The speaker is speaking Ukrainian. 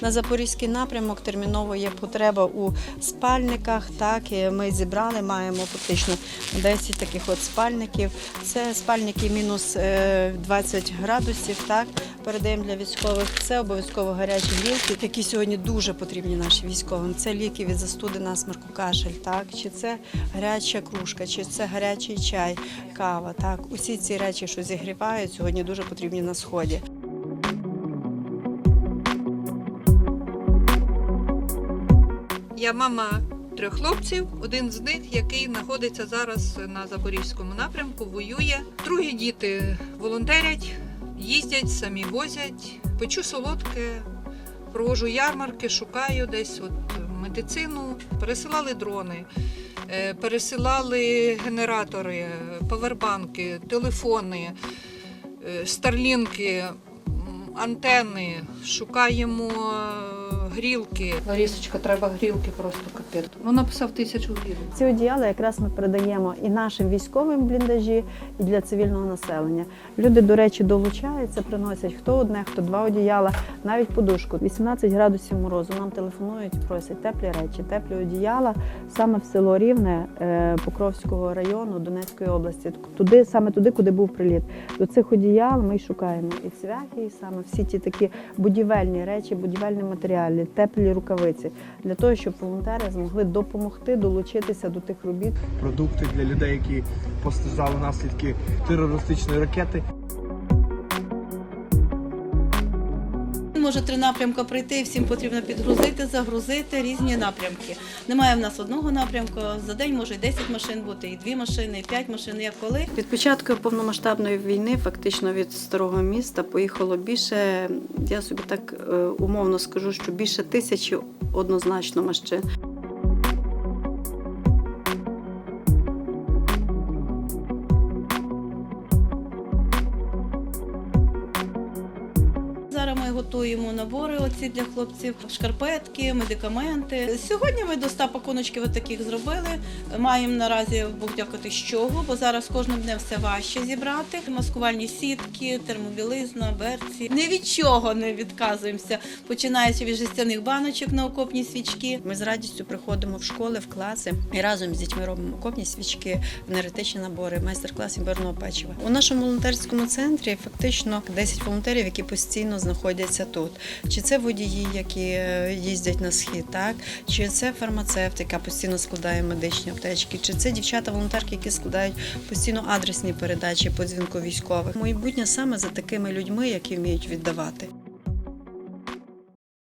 На запорізький напрямок терміново є потреба у спальниках. Так ми зібрали, маємо фактично 10 таких от спальників. Це спальники мінус е, 20 градусів. Так передаємо для військових. Це обов'язково гарячі ліки, які сьогодні дуже потрібні нашим військовим. Це ліки від застуди насморку, кашель, так чи це гаряча кружка, чи це гарячий чай, кава. Так, усі ці речі, що зігрівають, сьогодні дуже потрібні на сході. Я мама трьох хлопців. Один з них, який знаходиться зараз на запорізькому напрямку, воює. Другі діти волонтерять, їздять, самі возять. Печу солодке, провожу ярмарки, шукаю десь от медицину. Пересилали дрони, е, пересилали генератори, павербанки, телефони, е, старлінки, антени. Шукаємо грілки. Ларісочка, треба грілки просто капець. Ну, написав тисячу гривень. Ці одіяла якраз ми передаємо і нашим військовим бліндажі, і для цивільного населення. Люди, до речі, долучаються, приносять хто одне, хто два одіяла, навіть подушку. 18 градусів морозу. Нам телефонують, просять теплі речі, теплі одіяла саме в село Рівне е, Покровського району Донецької області. Туди, саме туди, куди був приліт. До цих одіял ми шукаємо і цвяхи, і саме всі ті такі будівельні речі, будівельні матеріали, теплі рукавиці для того, щоб волонтери змогли допомогти долучитися до тих робіт. продукти для людей, які постраждали наслідки терористичної ракети. Може три напрямки прийти всім потрібно підгрузити, загрузити різні напрямки. Немає в нас одного напрямку. За день може і 10 машин бути, і 2 машини, і 5 машин, як коли. Від початку повномасштабної війни, фактично від старого міста, поїхало більше. Я собі так е, умовно скажу, що більше тисячі однозначно машин. Зараз ми готуємо набори оці для хлопців, шкарпетки, медикаменти. Сьогодні ми до 100 пакуночків таких зробили. Маємо наразі Бог дякувати з чого, бо зараз кожним днем все важче зібрати. Маскувальні сітки, термобілизна, берці. Ні від чого не відказуємося, починаючи від жестяних баночок на окопні свічки. Ми з радістю приходимо в школи, в класи і разом з дітьми робимо окопні свічки, енергетичні набори, майстер-клас імбирного печива. У нашому волонтерському центрі фактично 10 волонтерів, які постійно знаходяться тут. Чи це водії, які е, їздять на схід, так чи це фармацевт, яка постійно складає медичні аптечки, чи це дівчата-волонтерки, які складають постійно адресні передачі по дзвінку військових. Майбутнє саме за такими людьми, які вміють віддавати.